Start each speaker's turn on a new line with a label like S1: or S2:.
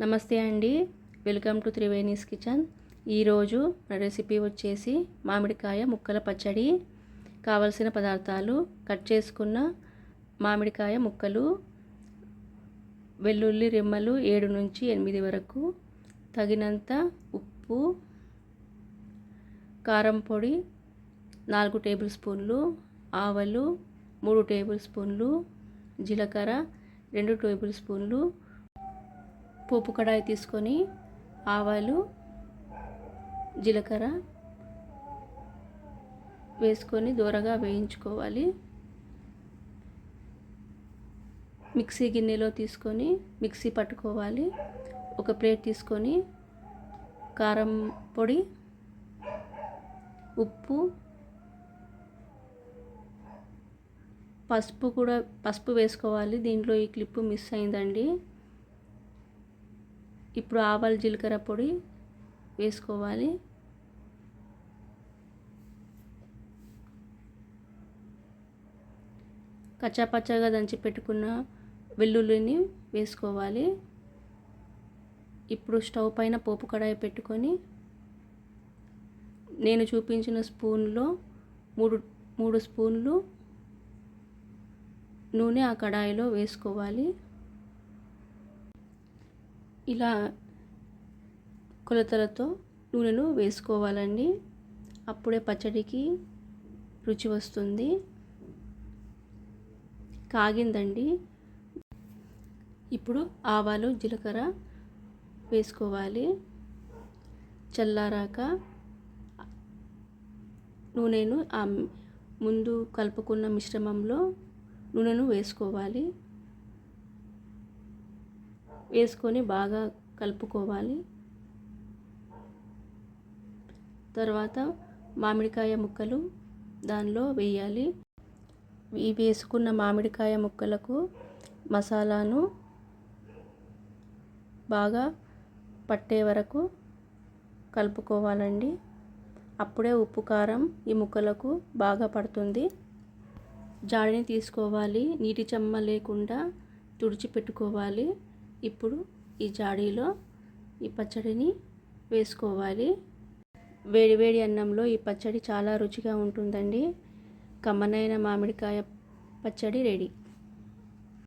S1: నమస్తే అండి. Welcome to Triveni's kitchen. ఈరోజు మన రెసిపీ వచ్చేసి మామిడికాయ ముక్కల పచ్చడి. కావలసిన పదార్థాలు కట్ చేసుకున్న మామిడికాయ ముక్కలు వెల్లుల్లి రెమ్మలు ఏడు నుంచి ఎనిమిది వరకు తగినంత ఉప్పు కారం పొడి నాలుగు టేబుల్ స్పూన్లు ఆవలు మూడు టేబుల్ స్పూన్లు జీలకర్ర రెండు టేబుల్ స్పూన్లు పోపు కడాయి తీసుకొని ఆవాలు జీలకర్ర వేసుకొని దూరగా వేయించుకోవాలి. మిక్సీ గిన్నెలో తీసుకొని మిక్సీ పట్టుకోవాలి. ఒక ప్లేట్ తీసుకొని కారం పొడి ఉప్పు పసుపు కూడా పసుపు వేసుకోవాలి. దీంట్లో ఈ క్లిప్పు మిస్ అయిందండి. ఇప్పుడు ఆవాలు జీలకర్ర పొడి వేసుకోవాలి. కచ్చాపచ్చాగా దంచి పెట్టుకున్న వెల్లుల్లిని వేసుకోవాలి. ఇప్పుడు స్టవ్ పైన పోపు కడాయి పెట్టుకొని నేను చూపించిన స్పూన్లో మూడు మూడు స్పూన్లు నూనె ఆ కడాయిలో వేసుకోవాలి. ఇలా కొలతలతో నూనెను వేసుకోవాలండి. అప్పుడే పచ్చడికి రుచి వస్తుంది. కాగిందండి. ఇప్పుడు ఆవాలు జీలకర్ర వేసుకోవాలి. చల్లారాక నూనెను ఆ ముందు కలుపుకున్న మిశ్రమంలో నూనెను వేసుకోవాలి. వేసుకొని బాగా కలుపుకోవాలి. తర్వాత మామిడికాయ ముక్కలు దానిలో వేయాలి. ఈ వేసుకున్న మామిడికాయ ముక్కలకు మసాలాను బాగా పట్టే వరకు కలుపుకోవాలండి. అప్పుడే ఉప్పు కారం ఈ ముక్కలకు బాగా పడుతుంది. జాడిని తీసుకోవాలి. నీటి చెమ్మ లేకుండా తుడిచిపెట్టుకోవాలి. ఇప్పుడు ఈ జాడీలో ఈ పచ్చడిని వేసుకోవాలి. వేడివేడి అన్నంలో ఈ పచ్చడి చాలా రుచిగా ఉంటుందండి. కమ్మనైన మామిడికాయ పచ్చడి రెడీ.